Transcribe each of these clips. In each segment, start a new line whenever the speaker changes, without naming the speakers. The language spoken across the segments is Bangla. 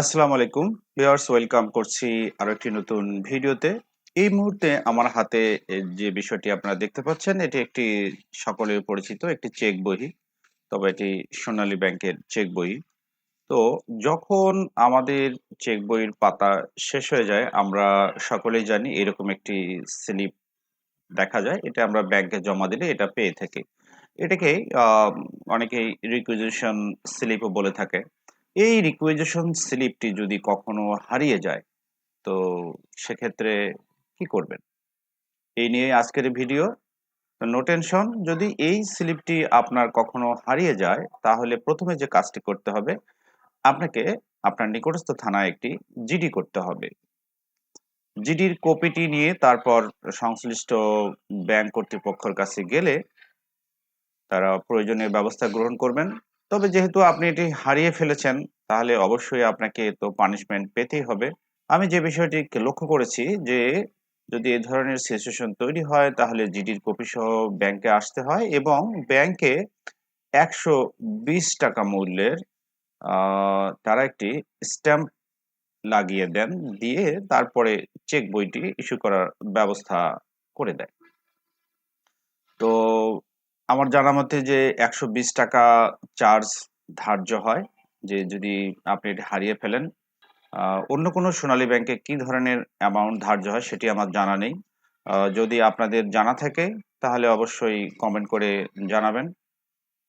আসসালামু আলাইকুম, ভিউয়ার্স, ওয়েলকাম করছি আরও একটি নতুন ভিডিওতে। এই মুহূর্তে আমার হাতে যে বিষয়টি আপনারা দেখতে পাচ্ছেন, এটি একটি সকলের পরিচিত একটি চেক বই, তবে এটি সোনালী ব্যাংকের চেক বই। তো যখন আমাদের চেক বইয়ের পাতা শেষ হয়ে যায়, আমরা সকলেই জানি এরকম একটি স্লিপ দেখা যায়, এটা আমরা ব্যাংকে জমা দিলে এটা পেয়ে থাকি। এটাকে অনেকেই রিকুইজিশন স্লিপও বলে থাকে। এই রিকুয়েজেশন স্লিপটি যদি কখনো হারিয়ে যায়, তো সেক্ষেত্রে কি করবেন? এই নিয়ে আজকের ভিডিও নোটেনশন যদি এই স্লিপটি আপনার কখনো হারিয়ে যায়, তাহলে প্রথমে যে কাজটি করতে হবে, আপনাকে আপনার নিকটস্থ থানায় একটি জিডি করতে হবে। জিডির কপিটি নিয়ে তারপর সংশ্লিষ্ট ব্যাংক কর্তৃপক্ষের কাছে গেলে তারা প্রয়োজনীয় ব্যবস্থা গ্রহণ করবেন। তবে যেহেতু আপনি এটি হারিয়ে ফেলেছেন, তাহলে অবশ্যই আপনাকে তো পানিশমেন্ট পেতেই হবে। আমি যে বিষয়টি লক্ষ্য করেছি যে, যদি এ ধরনের সিচুয়েশন তৈরি হয়, তাহলে জিডির কপি সহ ব্যাংকে আসতে হয় এবং ব্যাংকে একশো বিশ টাকা মূল্যের তারা একটি স্ট্যাম্প লাগিয়ে দেন, দিয়ে তারপরে চেক বইটি ইস্যু করার ব্যবস্থা করে দেয়। তো আমার জানা মতে যে একশো বিশ টাকা চার্জ ধার্য হয়, যে যদি আপনি এটি হারিয়ে ফেলেন অন্য কোনো সোনালী ব্যাংকে কি ধরনের অ্যামাউন্ট ধার্য হয় সেটি আমার জানা নেই। যদি আপনাদের জানা থাকে, তাহলে অবশ্যই কমেন্ট করে জানাবেন।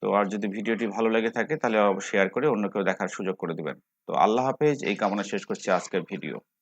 তো আর যদি ভিডিওটি ভালো লেগে থাকে, তাহলে শেয়ার করে অন্য কেউ দেখার সুযোগ করে দেবেন। তো আল্লাহ হাফেজ, এই কামনা শেষ করছি আজকের ভিডিও।